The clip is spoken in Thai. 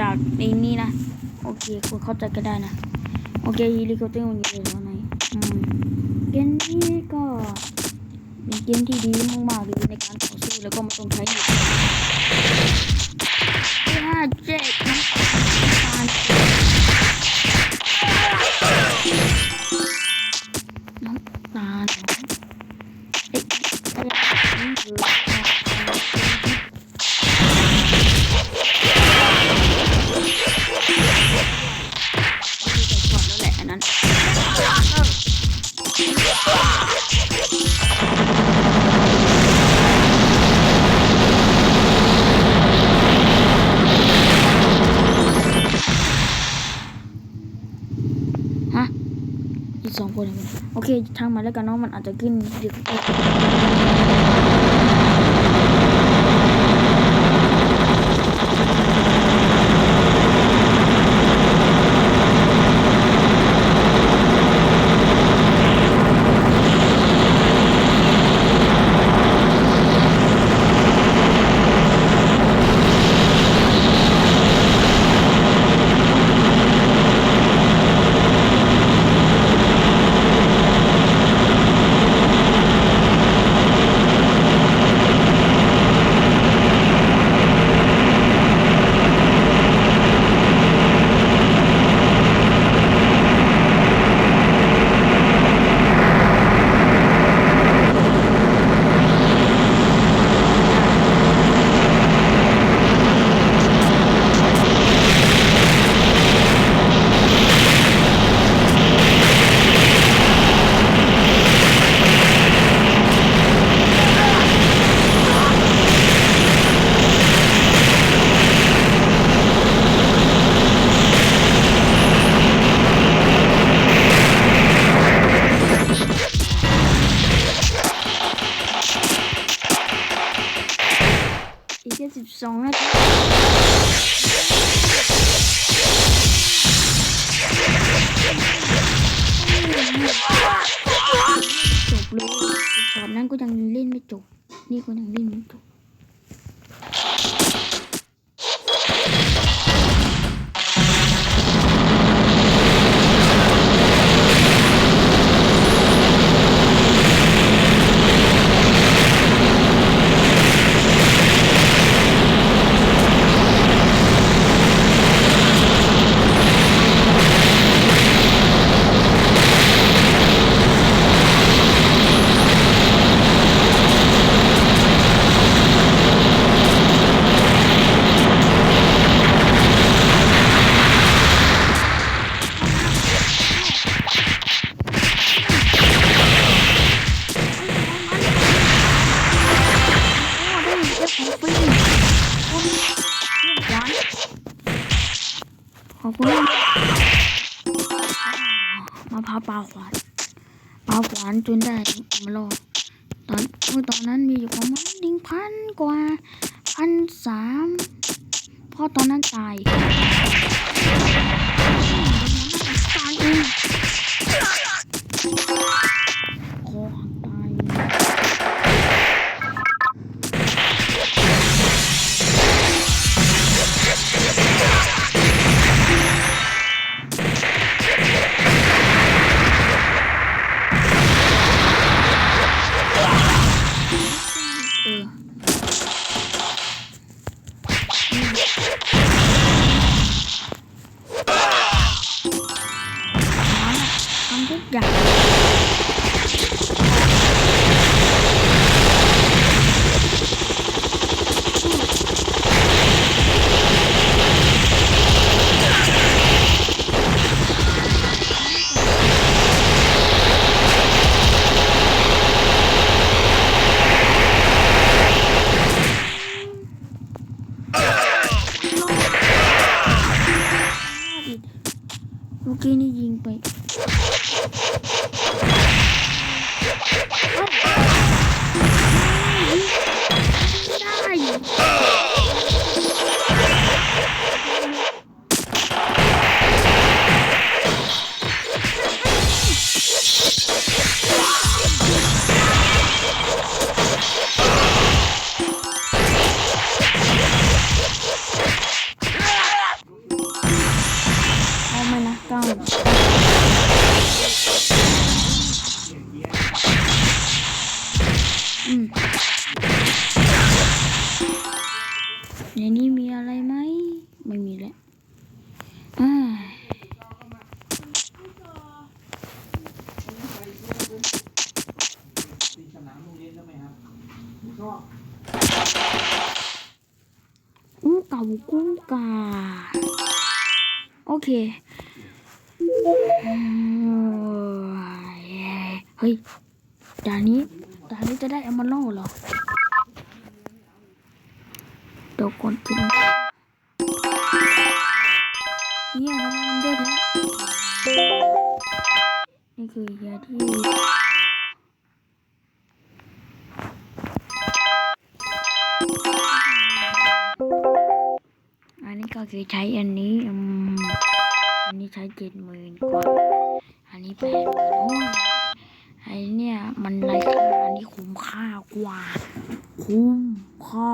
จากในนี้นะ โอเคคุณเข้าใจก็ได้นะ โอเคฮีลิคอปเตอร์มันอยู่ตรงไหนอืมเกมนี้ก็เป็นเกมที่ดีมากๆเลยในการต่อสู้แล้วก็มาต้องใช้ โอเคทางมาแล้วกันเน้องมันอาจจะขึ้นเดี๋ยวเอ๊ะอีก บนี่ ขอบคุณมาพาปลาขวานปลาขวานจนได้มาลองตอนเมื่อตอนนั้นมีอยู่ประมาณหนึ่งพันกว่าพันสามเพราะตอนนั้นตาย เมื่อกี้นี่ยิงไป ในนี้มีอะไรไหม ไม่มีแล้วอู้เก่ากุ้งกา โอเค เฮ้ยด่านนี้ด่านนี้จะได้เอมอนโลหรอเดี๋ยวก่อนกินเนี่ยทำไมมันเยอะแท้นี่คือยาที่อันนี้ก็คือใช้อันนี้อืม อันนี้ใช้เจ็ดหมื่นกว่าอันนี้แปดหมื่นโอ้ยไอเนี่ย มันไรค่าอันนี้คุ้มค่ากว่า คุ้มค่า